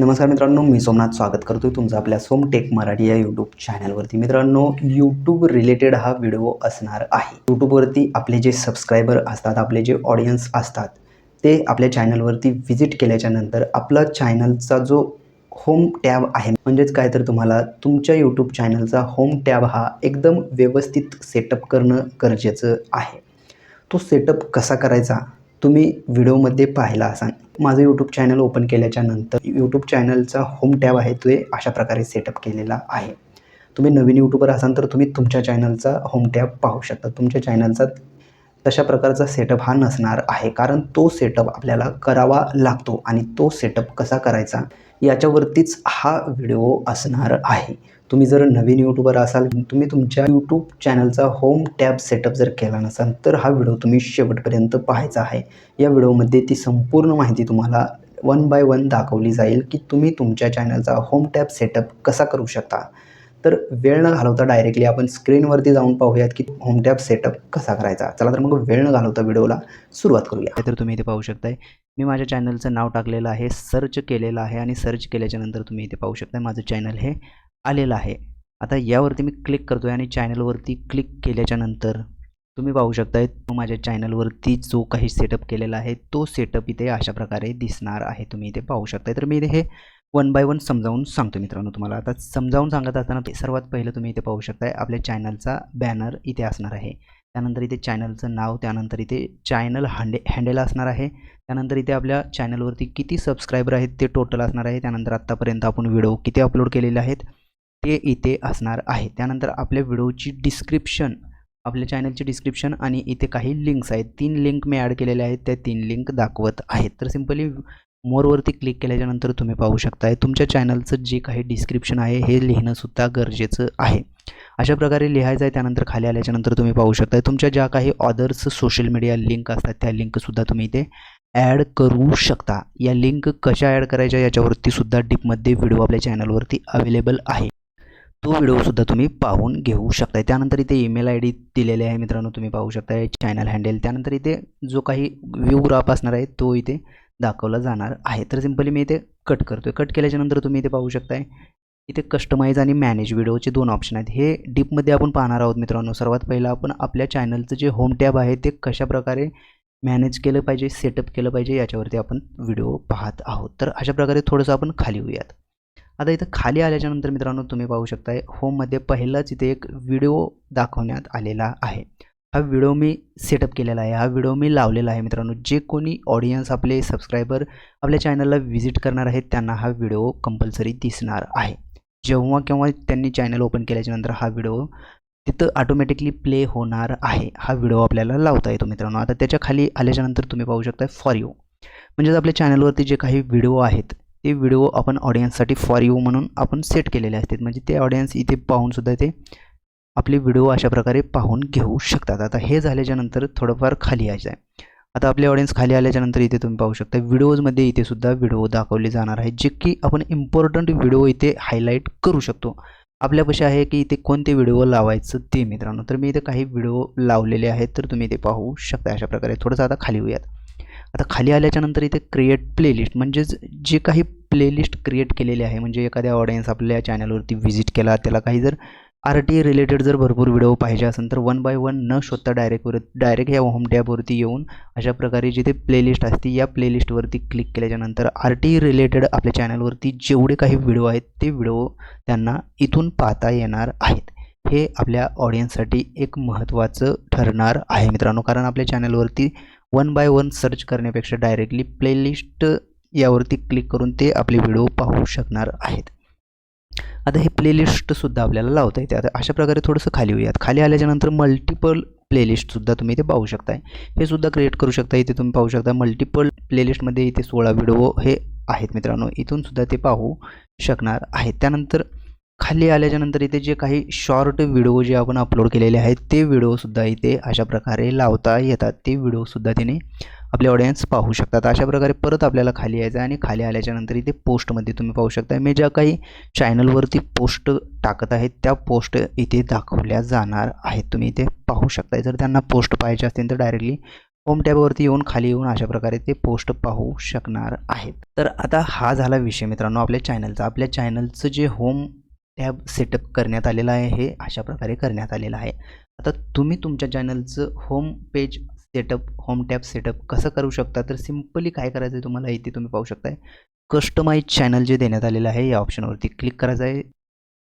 नमस्कार मित्रांनो मी सोमनाथ स्वागत करतोय तुमचं आपल्या सोम टेक मराठी या यूट्यूब चॅनलवरती मित्रांनो यूट्यूब रिलेटेड हा व्हिडिओ असणार आहे. यूट्यूबवरती आपले जे सबस्क्रायबर असतात आपले जे ऑडियन्स असतात ते आपल्या चॅनलवरती व्हिजिट केल्याच्यानंतर आपला चॅनलचा जो होम टॅब आहे म्हणजेच काय तर तुम्हाला तुमच्या यूट्यूब चॅनलचा होम टॅब हा एकदम व्यवस्थित सेटअप करणं गरजेचं आहे. तो सेटअप कसा करायचा? तुम्ही व्हिडिओमध्ये पाहिला असाल. माझं यूट्यूब चॅनल ओपन केल्याच्यानंतर यूट्यूब चॅनलचा होम टॅब आहे तो अशा प्रकारे सेटअप केलेला आहे. तुम्ही नवीन यूट्यूबर असाल तर तुम्ही तुमच्या चॅनलचा होम टॅब पाहू शकता. तुमच्या चॅनलचा तशा प्रकारचा सेटअप हा नसणार आहे. कारण तो सेटअप आपल्याला करावा लागतो आणि तो सेटअप कसा करायचा? याच्यावरतीच हा व्हिडिओ असणार आहे. तुम्ही जर नवीन यूट्यूबर असाल तुम्ही तुमच्या यूट्यूब चॅनलचा होम टॅब सेटअप जर केला नसाल तर हा व्हिडिओ तुम्ही शेवटपर्यंत पाहायचा आहे. या व्हिडिओमध्ये ती संपूर्ण माहिती तुम्हाला वन बाय वन दाखवली जाईल की तुम्ही तुमच्या चॅनलचा होम टॅब सेटअप कसा करू शकता. तर वेळ न घालवता डायरेक्टली आपण स्क्रीनवरती जाऊन पाहूयात की होमटॅब सेटअप कसा करायचा. चला तर मग वेळ न घालवता व्हिडिओला सुरुवात करूया. तर तुम्ही इथे पाहू शकताय मी माझ्या चॅनलचं नाव टाकलेलं आहे सर्च केलेलं आहे आणि सर्च केल्याच्यानंतर तुम्ही इथे पाहू शकता माझं चॅनल हे आलेलं आहे. आता यावरती मी क्लिक करतो आहे आणि चॅनलवरती क्लिक केल्याच्यानंतर तुम्ही पाहू शकताय तो माझ्या चॅनलवरती जो काही सेटअप केलेला आहे तो सेटअप इथे अशा प्रकारे दिसणार आहे. तुम्ही इथे पाहू शकताय. तर मी इथे हे वन बाय वन समजावून सांगतो मित्रांनो तुम्हाला. आता समजावून सांगत असताना सर्वात पहिलं तुम्ही इथे पाहू शकताय आपल्या चॅनलचा बॅनर इथे असणार आहे. त्यानंतर इथे चॅनलचं नाव त्यानंतर इथे चॅनल हँडे हँडेल असणार आहे. त्यानंतर इथे आपल्या चॅनलवरती किती सबस्क्रायबर आहेत ते टोटल असणार आहे. त्यानंतर आत्तापर्यंत आपण व्हिडिओ किती अपलोड केलेले आहेत ते इथे असणार आहे. त्यानंतर आपल्या व्हिडिओची डिस्क्रिप्शन आपल्या चॅनलची डिस्क्रिप्शन आणि इथे काही लिंक्स आहेत. तीन लिंक मी ॲड केलेल्या आहेत. त्या तीन लिंक दाखवत आहेत. तर सिम्पली मोरवरती क्लिक केल्याच्यानंतर तुम्ही पाहू शकताय. तुमच्या चॅनलचं जे काही डिस्क्रिप्शन आहे हे लिहिणंसुद्धा गरजेचं आहे. अशा प्रकारे लिहायचं आहे त्यानंतर खाली आल्याच्यानंतर तुम्ही पाहू शकताय. तुमच्या ज्या काही ऑदर्स सोशल मीडिया लिंक असतात त्या लिंकसुद्धा तुम्ही इथे ॲड करू शकता. या लिंक कशा ॲड करायच्या याच्यावरती सुद्धा डीपमध्ये व्हिडिओ आपल्या चॅनलवरती अवेलेबल आहे. तो व्हिडिओसुद्धा तुम्ही पाहून घेऊ शकताय. त्यानंतर इथे ईमेल आय डी दिलेले आहे मित्रांनो तुम्ही पाहू शकताय. चॅनल हँडेल त्यानंतर इथे जो काही व्ह्यू ग्राफ असणार आहे तो इथे दाखवला जाणार आहे. तर सिम्पली मी इथे कट करतो आहे कट केल्याच्यानंतर तुम्ही इथे पाहू शकताय इथे कस्टमाइज आणि मॅनेज व्हिडिओचे दोन ऑप्शन आहेत. हे डीपमध्ये आपण पाहणार आहोत मित्रांनो. सर्वात पहिलं आपण आपल्या चॅनलचं जे होम टॅब आहे ते कशाप्रकारे मॅनेज केलं पाहिजे सेटअप केलं पाहिजे याच्यावरती आपण व्हिडिओ पाहत आहोत. तर अशा प्रकारे थोडंसं आपण खाली होऊयात आता इथं खाली आल्याच्यानंतर मित्रांनो तुम्ही पाहू शकताय होममध्ये पहिलाच इथे एक व्हिडिओ दाखवण्यात आलेला आहे. हा व्हिडिओ मी सेटअप केलेला आहे. हा व्हिडिओ मी लावलेला आहे मित्रांनो. जे कोणी ऑडियन्स आपले सबस्क्रायबर आपल्या चॅनलला व्हिजिट करणार आहेत त्यांना हा व्हिडिओ कंपल्सरी दिसणार आहे. जेव्हा केव्हा त्यांनी चॅनल ओपन केल्याच्यानंतर हा व्हिडिओ तिथं ऑटोमॅटिकली प्ले होणार आहे. हा व्हिडिओ आपल्याला लावता येतो मित्रांनो. आता त्याच्याखाली आल्याच्यानंतर तुम्ही पाहू शकता फॉर यू म्हणजेच आपल्या चॅनलवरती जे काही व्हिडिओ आहेत ते व्हिडिओ आपण ऑडियन्ससाठी फॉर यू म्हणून आपण सेट केलेले असतात. म्हणजे ते ऑडियन्स इथे पाहूनसुद्धा ते आपले व्हिडिओ अशा प्रकारे पाहून घेऊ शकतात. आता हे झाल्याच्यानंतर थोडंफार खाली यायचं आहे. आता आपले ऑडियन्स खाली आल्याच्यानंतर इथे तुम्ही पाहू शकता व्हिडिओजमध्ये इथे सुद्धा व्हिडिओ दाखवले जाणार आहेत जे की आपण इम्पॉर्टंट व्हिडिओ इथे हायलाईट करू शकतो. आपल्यापाशी आहे की इथे कोणते व्हिडिओ लावायचं ते मित्रांनो. तर मी इथे काही व्हिडिओ लावलेले आहेत तर तुम्ही इथे पाहू शकता अशा प्रकारे. थोडंसं आता खाली होऊयात. आता खाली आल्याच्यानंतर इथे क्रिएट प्लेलिस्ट म्हणजेच जे काही प्लेलिस्ट क्रिएट केलेले आहे म्हणजे एखाद्या ऑडियन्स आपल्या चॅनलवरती व्हिजिट केला त्याला काही जर आर टी रिलेटेड जर भरपूर व्हिडिओ पाहिजे असेल तर वन बाय वन न शोधता डायरेक्टवर डायरेक्ट ह्या होम टॅबवरती येऊन अशा प्रकारे जिथे प्लेलिस्ट असते या प्लेलिस्टवरती क्लिक केल्याच्यानंतर आर टी रिलेटेड आपल्या चॅनलवरती जेवढे काही व्हिडिओ आहेत ते व्हिडिओ त्यांना इथून पाहता येणार आहेत. हे आपल्या ऑडियन्ससाठी एक महत्त्वाचं ठरणार आहे मित्रांनो. कारण आपल्या चॅनलवरती वन बाय वन सर्च करण्यापेक्षा डायरेक्टली प्लेलिस्ट यावरती क्लिक करून ते आपले व्हिडिओ पाहू शकणार आहेत. आता हे प्लेलिस्टसुद्धा आपल्याला लावता येते. आता अशा प्रकारे थोडंसं खाली होऊयात खाली आल्याच्यानंतर मल्टिपल प्लेलिस्टसुद्धा तुम्ही इथे पाहू शकताय. हे सुद्धा क्रिएट करू शकता. इथे तुम्ही पाहू शकता मल्टिपल प्लेलिस्टमध्ये इथे सोळा व्हिडिओ हे आहेत मित्रांनो. इथूनसुद्धा ते पाहू शकणार आहेत. त्यानंतर खाली आल्याच्यानंतर इथे जे काही शॉर्ट व्हिडिओ जे आपण अपलोड केलेले आहेत ते व्हिडिओसुद्धा इथे अशा प्रकारे लावता येतात. ते व्हिडिओसुद्धा तिने आपले ऑडियन्स पाहू शकतात. अशा प्रकारे परत आपल्याला खाली यायचं आहे आणि खाली आल्याच्यानंतर इथे पोस्टमध्ये तुम्ही पाहू शकता. मी ज्या काही चॅनलवरती पोस्ट टाकत आहेत त्या पोस्ट इथे दाखवल्या जाणार आहेत. तुम्ही इथे पाहू शकता जर त्यांना पोस्ट पाहिजे असतील तर डायरेक्टली होम टॅबवरती येऊन खाली येऊन अशा प्रकारे ते पोस्ट पाहू शकणार आहेत. तर आता हा झाला विषय मित्रांनो आपल्या चॅनलचा आपल्या चॅनलचं जे होम टॅब सेटअप करण्यात आलेलं आहे हे अशा प्रकारे करण्यात आलेलं आहे. आता तुम्ही तुमच्या चॅनलचं home page setup home tab setup कसं करू शकता? तर सिम्पली काय करायचं आहे तुम्हाला इथे तुम्ही पाहू शकताय. कस्टमाइज चॅनल जे देण्यात आलेलं आहे या ऑप्शनवरती क्लिक करायचं आहे.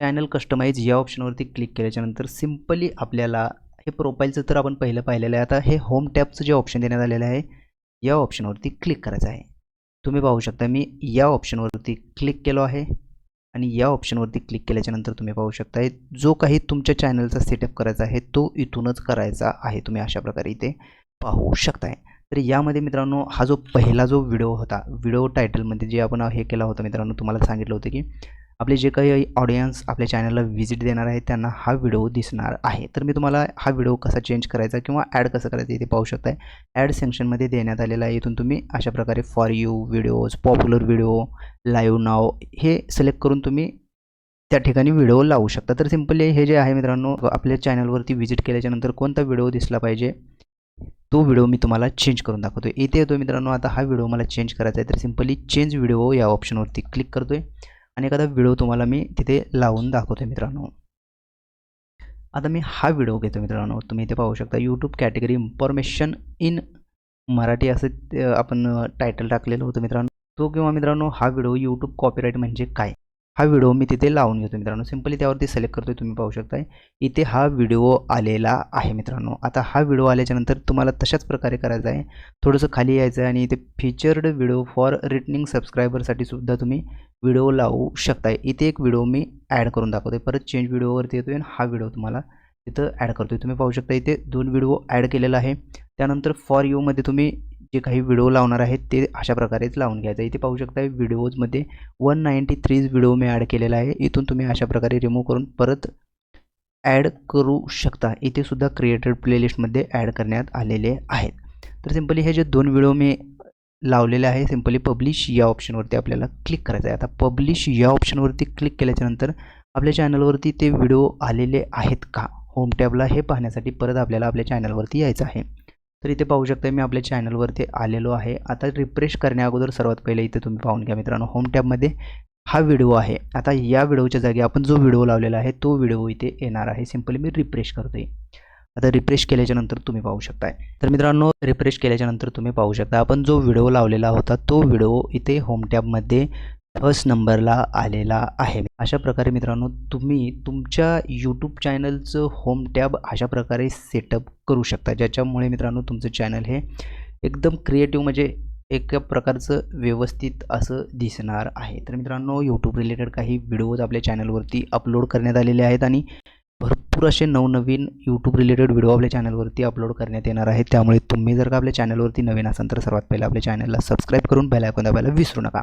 चॅनल कस्टमाइज या ऑप्शनवरती क्लिक केल्याच्यानंतर सिम्पली आपल्याला हे प्रोफाईलचं तर आपण पहिलं पाहिलेलं आहे. आता हे होम टॅबचं जे ऑप्शन देण्यात आलेलं आहे या ऑप्शनवरती क्लिक करायचं आहे. तुम्ही पाहू शकता मी या ऑप्शनवरती क्लिक केलो आहे. आणि या ऑप्शनवरती क्लिक केल्याच्यानंतर तुम्ही पाहू शकता जो काही तुमच्या चॅनलचा सेटअप करायचा आहे तो इथूनच करायचा आहे. तुम्ही अशा प्रकारे इथे पाहू शकताय. तर यामध्ये मित्रांनो हा जो पहिला जो व्हिडिओ होता व्हिडिओ टायटलमध्ये जे आपण हे केला होता मित्रांनो तुम्हाला सांगितलं होतं की आपले जे काही ऑडियन्स आपल्या चॅनलला व्हिजिट देणार आहे त्यांना हा व्हिडिओ दिसणार आहे. तर मी तुम्हाला हा व्हिडिओ कसा चेंज करायचा किंवा ॲड कसं करायचं इथे पाहू शकताय. ॲड सेक्शनमध्ये देण्यात आलेला आहे. इथून तुम्ही अशा प्रकारे for you videos popular video live नाव हे सिलेक्ट करून तुम्ही त्या ठिकाणी व्हिडिओ लावू शकता. तर सिम्पली हे जे आहे मित्रांनो आपल्या चॅनलवरती व्हिजिट केल्याच्यानंतर कोणता व्हिडिओ दिसला पाहिजे? तो व्हिडिओ मी तुम्हाला चेंज करून दाखवतो इथे येतो मित्रांनो आता हा व्हिडिओ मला चेंज करायचा आहे तर सिम्पली चेंज व्हिडिओ या ऑप्शनवरती क्लिक करतो आहे आणि एखादा व्हिडिओ तुम्हाला मी तिथे लावून दाखवतो आहे मित्रांनो. आता मी हा व्हिडिओ घेतो मित्रांनो. तुम्ही इथे पाहू शकता YouTube category information in Marathi असं आपण टायटल टाकलेलं होतं मित्रांनो. तो किंवा मित्रांनो हा व्हिडिओ यूट्यूब कॉपीराईट म्हणजे काय? हा व्हिडिओ मी तिथे लावून घेतो मित्रांनो. सिम्पली त्यावरती सिलेक्ट करतो तुम्ही पाहू शकताय. इथे हा व्हिडिओ आलेला आहे मित्रांनो. आता हा व्हिडिओ आल्याच्यानंतर तुम्हाला तशाच प्रकारे करायचा आहे. थोडंसं खाली यायचं आहे आणि इथे फीचर्ड व्हिडिओ फॉर रिटनिंग सबस्क्रायबरसाठी सुद्धा तुम्ही व्हिडिओ लावू शकताय. इथे एक व्हिडिओ मी ॲड करून दाखवतो परत चेंज व्हिडिओवरती येतो आणि हा व्हिडिओ तुम्हाला तिथं ॲड करतो तुम्ही पाहू शकता इथे दोन व्हिडिओ ॲड केलेला आहे. त्यानंतर फॉर यूमध्ये तुम्ही जे काही व्हिडिओ लावणार आहेत ते अशा प्रकारेच लावून घ्यायचं. इथे पाहू शकता व्हिडिओजमध्ये वन नाईंटी थ्रीज व्हिडिओ मी ॲड केलेला आहे. इथून तुम्ही अशा प्रकारे रिमूव्ह करून परत ॲड करू शकता. इथे सुद्धा क्रिएटेड प्लेलिस्टमध्ये ॲड करण्यात आलेले आहेत. तर सिम्पली हे जे दोन व्हिडिओ मी लावलेले आहे सिम्पली पब्लिश या ऑप्शनवरती आपल्याला क्लिक करायचं आहे आता पब्लिश या ऑप्शनवरती क्लिक केल्याच्यानंतर आपल्या चॅनलवरती ते व्हिडिओ आलेले आहेत का? होम टॅबला हे पाहण्यासाठी परत आपल्याला आपल्या चॅनलवरती यायचं आहे. तर इथे पाहू शकता मी आपल्या चॅनलवरती आलेलो आहे. आता रिफ्रेश करण्या अगोदर सर्वात पहिले इथे तुम्ही पाहून घ्या मित्रांनो होम टॅबमध्ये हा व्हिडिओ आहे. आता या व्हिडिओच्या जागी आपण जो व्हिडिओ लावलेला आहे तो व्हिडिओ इथे येणार आहे. सिम्पली मी रिफ्रेश करतोय. आता रिफ्रेश केल्याच्यानंतर तुम्ही पाहू शकताय. तर मित्रांनो रिफ्रेश केल्याच्यानंतर तुम्ही पाहू शकता आपण जो व्हिडिओ लावलेला होता तो व्हिडिओ इथे होम टॅबमध्ये फर्स्ट नंबरला आलेला आहे. अशा प्रकारे मित्रांनो तुम्ही तुमच्या यूट्यूब चॅनलचं होम टॅब अशा प्रकारे सेटअप करू शकता. ज्याच्यामुळे मित्रांनो तुमचं चॅनल हे एकदम क्रिएटिव्ह म्हणजे एका प्रकारचं व्यवस्थित असं दिसणार आहे. तर मित्रांनो यूट्यूब रिलेटेड काही व्हिडिओज आपल्या चॅनलवरती अपलोड करण्यात आलेले आहेत आणि भरपूर असे नवनवीन यूट्यूब रिलेटेड व्हिडिओ आपल्या चॅनलवरती अपलोड करण्यात येणार आहेत. त्यामुळे तुम्ही जर का आपल्या चॅनलवरती नवीन असाल तर सर्वात पहिलं आपल्या चॅनलला सबस्क्राईब करून बेल आयकॉन दाबायला विसरू नका.